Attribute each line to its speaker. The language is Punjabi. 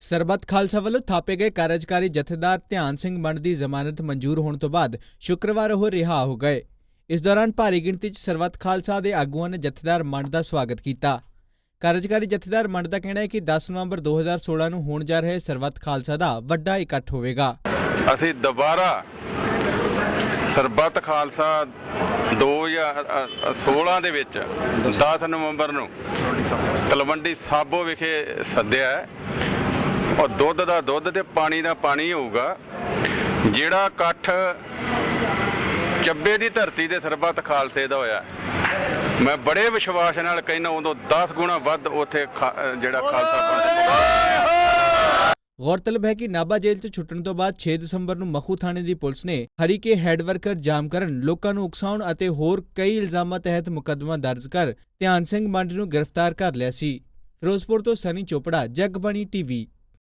Speaker 1: ਸਰਬੱਤ ਖਾਲਸਾ ਵੱਲੋਂ ਥਾਪੇ ਗਏ ਕਾਰਜਕਾਰੀ ਜਥੇਦਾਰ ਧਿਆਨ ਸਿੰਘ ਮੰਡ ਦੀ ਜ਼ਮਾਨਤ ਮਨਜ਼ੂਰ ਹੋਣ ਤੋਂ ਬਾਅਦ ਸ਼ੁੱਕਰਵਾਰ ਉਹ ਰਿਹਾ ਹੋ ਗਏ। ਇਸ ਦੌਰਾਨ ਭਾਰੀ ਗਿਣਤੀ 'ਚ ਸਰਬੱਤ ਖਾਲਸਾ ਦੇ ਆਗੂਆਂ ਨੇ ਜਥੇਦਾਰ ਮੰਡ ਦਾ ਸਵਾਗਤ ਕੀਤਾ। ਕਾਰਜਕਾਰੀ ਜਥੇਦਾਰ ਮੰਡ ਦਾ ਕਹਿਣਾ ਹੈ ਕਿ 10 ਨਵੰਬਰ 2016 ਨੂੰ ਹੋਣ ਜਾ ਰਹੇ ਸਰਬੱਤ ਖਾਲਸਾ ਦਾ ਵੱਡਾ ਇਕੱਠ ਹੋਵੇਗਾ।
Speaker 2: ਅਸੀਂ ਦੁਬਾਰਾ ਸਰਬੱਤ ਖਾਲਸਾ 2016 ਦੇ ਵਿੱਚ 10 ਨਵੰਬਰ ਨੂੰ ਤਲਵੰਡੀ ਸਾਬੋ ਵਿਖੇ ਸੱਦਿਆ ਹੈ। ਔਰ ਦੁੱਧ ਦਾ ਦੁੱਧ ਤੇ ਪਾਣੀ ਦਾ ਪਾਣੀ ਹੋਊਗਾ, ਜਿਹੜਾ ਇਕੱਠ ਚੱਬੇ ਦੀ ਧਰਤੀ ਤੇ ਸਰਬੱਤ ਖਾਲਸੇ ਦਾ ਹੋਇਆ। ਮੈਂ ਬੜੇ ਵਿਸ਼ਵਾਸ ਨਾਲ ਕਹਿੰਦਾ ਉਦੋਂ 10 ਗੁਣਾ ਵੱਧ ਉੱਥੇ ਜਿਹੜਾ ਖਾਲਸਾ ਪੰਥ
Speaker 1: ਗੌਰਤਲਬ ਹੈ ਕਿ ਨਾਭਾ ਜੇਲ੍ਹ ਤੋਂ ਛੁੱਟਣ ਤੋਂ ਬਾਅਦ 6 ਦਸੰਬਰ ਨੂੰ ਮਖੂ ਥਾਣੇ ਦੀ ਪੁਲਿਸ ਨੇ ਹਰੀਕੇ ਹੈਡ ਵਰਕਰ ਜਾਮ ਕਰਨ, ਲੋਕਾਂ ਨੂੰ ਉਕਸਾਉਣ ਅਤੇ ਹੋਰ ਕਈ ਇਲਜ਼ਾਮਾਂ ਤਹਿਤ ਮੁਕੱਦਮਾ ਦਰਜ ਕਰ ਧਿਆਨ ਸਿੰਘ ਮੰਡ ਨੂੰ ਗ੍ਰਿਫਤਾਰ ਕਰ ਲਿਆ ਸੀ। ਫਿਰੋਜ਼ਪੁਰ ਤੋਂ ਸਨੀ ਚੋਪੜਾ, ਜਗਬਾਣੀ ਟੀਵੀ।